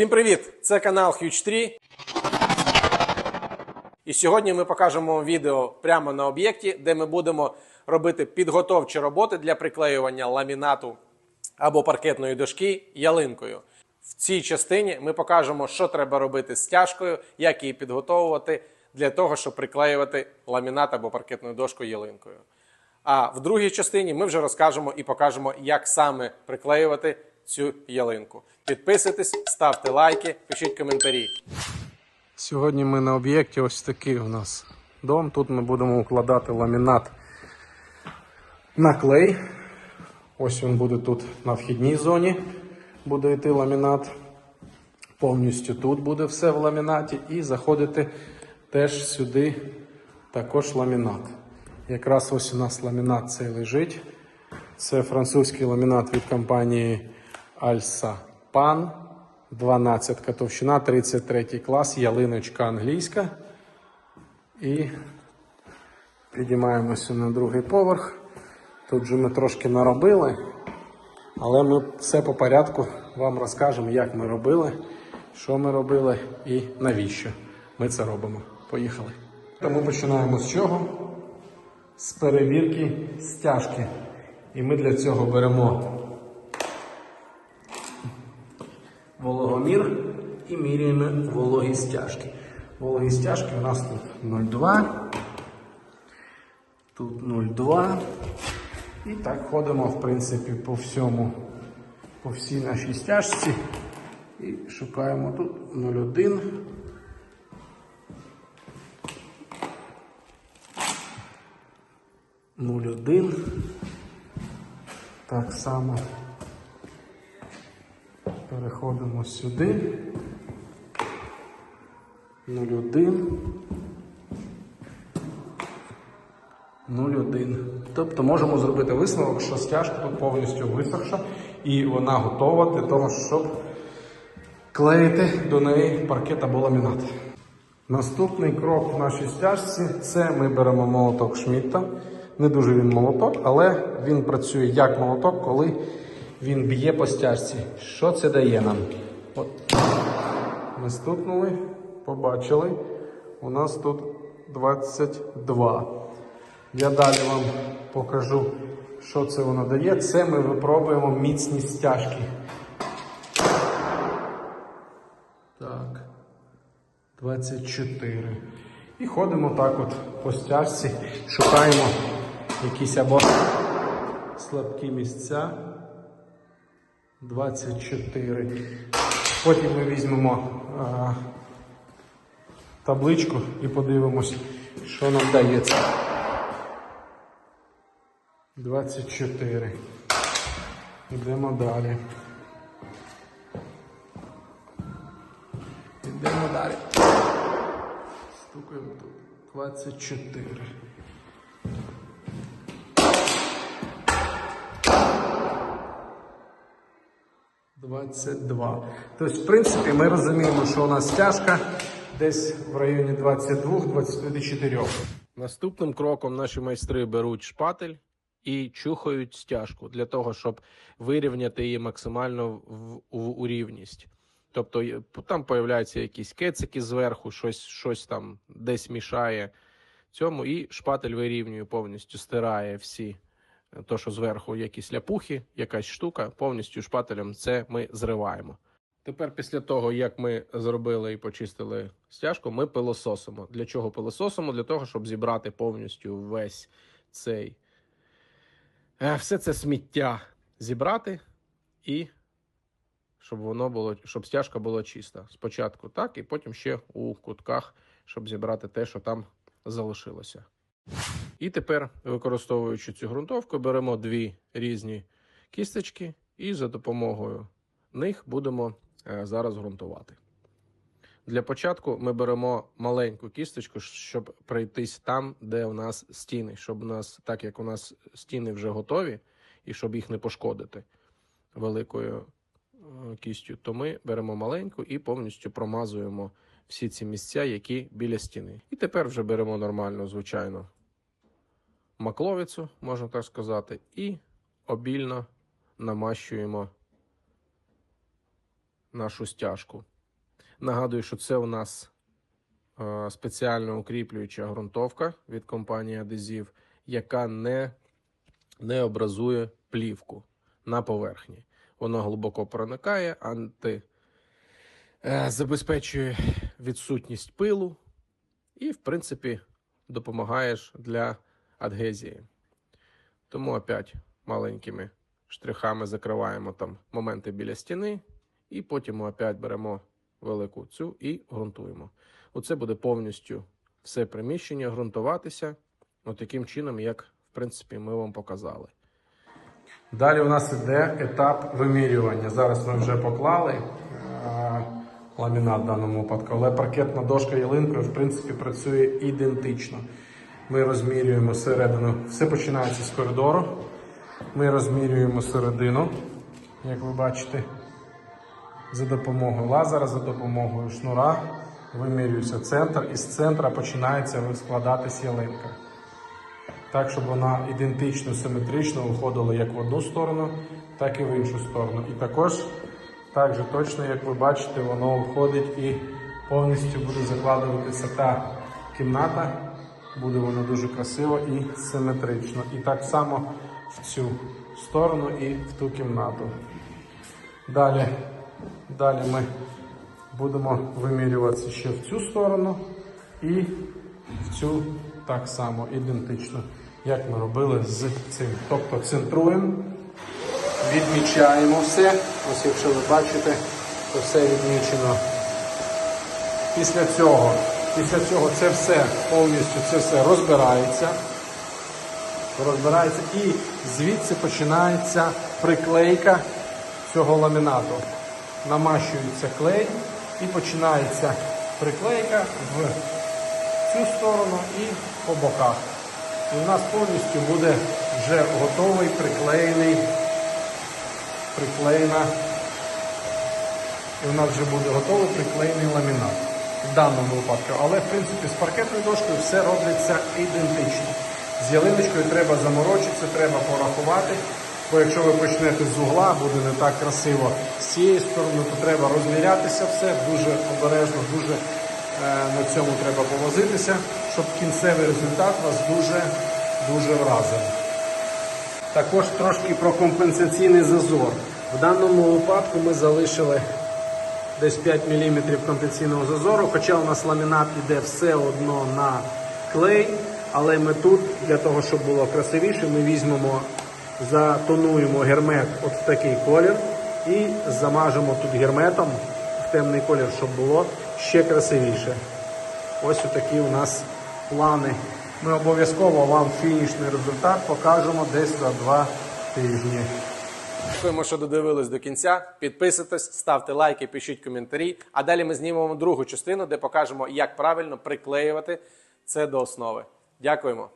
Всім привіт! Це канал Huge 3. І сьогодні ми покажемо вам відео прямо на об'єкті, де ми будемо робити підготовчі роботи для приклеювання ламінату або паркетної дошки ялинкою. В цій частині ми покажемо, що треба робити з стяжкою, як її підготовувати для того, щоб приклеювати ламінат або паркетну дошку ялинкою. А в другій частині ми вже розкажемо і покажемо, як саме приклеювати цю ялинку. Підписуйтесь, ставте лайки, пишіть коментарі. Сьогодні ми на об'єкті ось такий у нас дом. Тут ми будемо укладати ламінат на клей. Ось він буде тут на вхідній зоні. Буде йти ламінат. Повністю тут буде все в ламінаті. І заходити теж сюди також ламінат. Якраз ось у нас ламінат цей лежить. Це французький ламінат від компанії Alsa Pan. 12 товщина, 33 клас, ялиночка англійська. І підіймаємося на другий поверх. Тут же ми трошки наробили, але ми все по порядку вам розкажемо, як ми робили, що ми робили і навіщо ми це робимо. Поїхали. Тому починаємо з чого? З перевірки стяжки. І ми для цього беремо вологомір і міряємо вологість стяжки. Вологість стяжки у нас тут 0,2, тут 0,2. І так ходимо, в принципі, по всьому, по всій нашій стяжці. І шукаємо тут 0,1. Нуль один. Так само переходимо сюди. 0,1. 0,1. Тобто можемо зробити висновок, що стяжка тут повністю висохша і вона готова для того, щоб клеїти до неї паркет або ламінат. Наступний крок в нашій стяжці це ми беремо молоток Шмітта. Не дуже він молоток, але він працює як молоток, коли він б'є по стяжці. Що це дає нам? От. Ми стукнули, побачили. У нас тут 22. Я далі вам покажу, що це воно дає. Це ми випробуємо міцність стяжки. Так. 24. І ходимо так от по стяжці, шукаємо якісь або слабкі місця. 24. Потім ми візьмемо а, табличку і подивимось, що нам дається. 24. Йдемо далі. Йдемо далі. Стукаємо тут. 24. Двадцять два. Тобто, в принципі, ми розуміємо, що у нас стяжка десь в районі 22-24. Наступним кроком наші майстри беруть шпатель і чухають стяжку для того, щоб вирівняти її максимально в, в, у рівність. Тобто там появляються якісь кецики зверху, щось, щось там десь мішає цьому, і шпатель вирівнює повністю, стирає всі. То, що зверху якісь ляпухи, якась штука, повністю шпателем це ми зриваємо. Тепер, після того, як ми зробили і почистили стяжку, ми пилососимо. Для чого пилососимо? Для того, щоб зібрати повністю весь цей е, все це сміття зібрати і щоб воно було, щоб стяжка була чиста. Спочатку так, і потім ще у кутках, щоб зібрати те, що там залишилося. І тепер, використовуючи цю ґрунтовку, беремо дві різні кісточки і за допомогою них будемо е, зараз ґрунтувати. Для початку ми беремо маленьку кісточку, щоб пройтись там, де у нас стіни, щоб у нас, так як у нас стіни вже готові, і щоб їх не пошкодити великою е, кістю, то ми беремо маленьку і повністю промазуємо всі ці місця, які біля стіни. І тепер вже беремо нормальну, звичайно, макловицю, можна так сказати, і обільно намащуємо нашу стяжку. Нагадую, що це у нас е, спеціально укріплююча ґрунтовка від компанії Адезів, яка не, не образує плівку на поверхні. Вона глибоко проникає, анти, е, забезпечує відсутність пилу і, в принципі, допомагаєш для адгезії. Тому опять маленькими штрихами закриваємо там моменти біля стіни, і потім ми опять беремо велику цю і ґрунтуємо. Оце буде повністю все приміщення ґрунтуватися, от таким чином, як в принципі ми вам показали. Далі у нас іде етап вимірювання. Зараз ми вже поклали е, ламінат в даному випадку, але паркетна дошка ялинкою в принципі працює ідентично. Ми розмірюємо середину. Все починається з коридору. Ми розмірюємо середину, як ви бачите, за допомогою лазера, за допомогою шнура. Вимірюється центр, і з центра починається складатись ялинка. Так, щоб вона ідентично, симетрично виходила як в одну сторону, так і в іншу сторону. І також, так же точно, як ви бачите, воно входить і повністю буде закладуватися та кімната. Буде воно дуже красиво і симетрично. І так само в цю сторону і в ту кімнату. Далі, далі ми будемо вимірюватися ще в цю сторону і в цю так само ідентично, як ми робили з цим. Тобто центруємо, відмічаємо все. Ось якщо ви бачите, то все відмічено. Після цього, після цього це все повністю це все розбирається. Розбирається і звідси починається приклейка цього ламінату. Намащується клей і починається приклейка в цю сторону і по боках. І у нас повністю буде вже готовий приклеєний, приклеєна, і у нас вже буде готовий приклеєний ламінат в даному випадку. Але в принципі з паркетною дошкою все робиться ідентично. З ялиночкою треба заморочитися, треба порахувати. Бо якщо ви почнете з угла, буде не так красиво з цієї сторони, то треба розмірятися все дуже обережно, дуже е, на цьому треба повозитися, щоб кінцевий результат вас дуже дуже вразив. Також трошки про компенсаційний зазор. В даному випадку ми залишили десь 5 мм компенсаційного зазору, хоча у нас ламінат іде все одно на клей, але ми тут, для того, щоб було красивіше, ми візьмемо, затонуємо гермет от в такий колір і замажемо тут герметом в темний колір, щоб було ще красивіше. Ось такі у нас плани. Ми обов'язково вам фінішний результат покажемо десь за два тижні. Дякуємо, що додивились до кінця. Підписуйтесь, ставте лайки, пишіть коментарі. А далі ми знімемо другу частину, де покажемо, як правильно приклеювати це до основи. Дякуємо.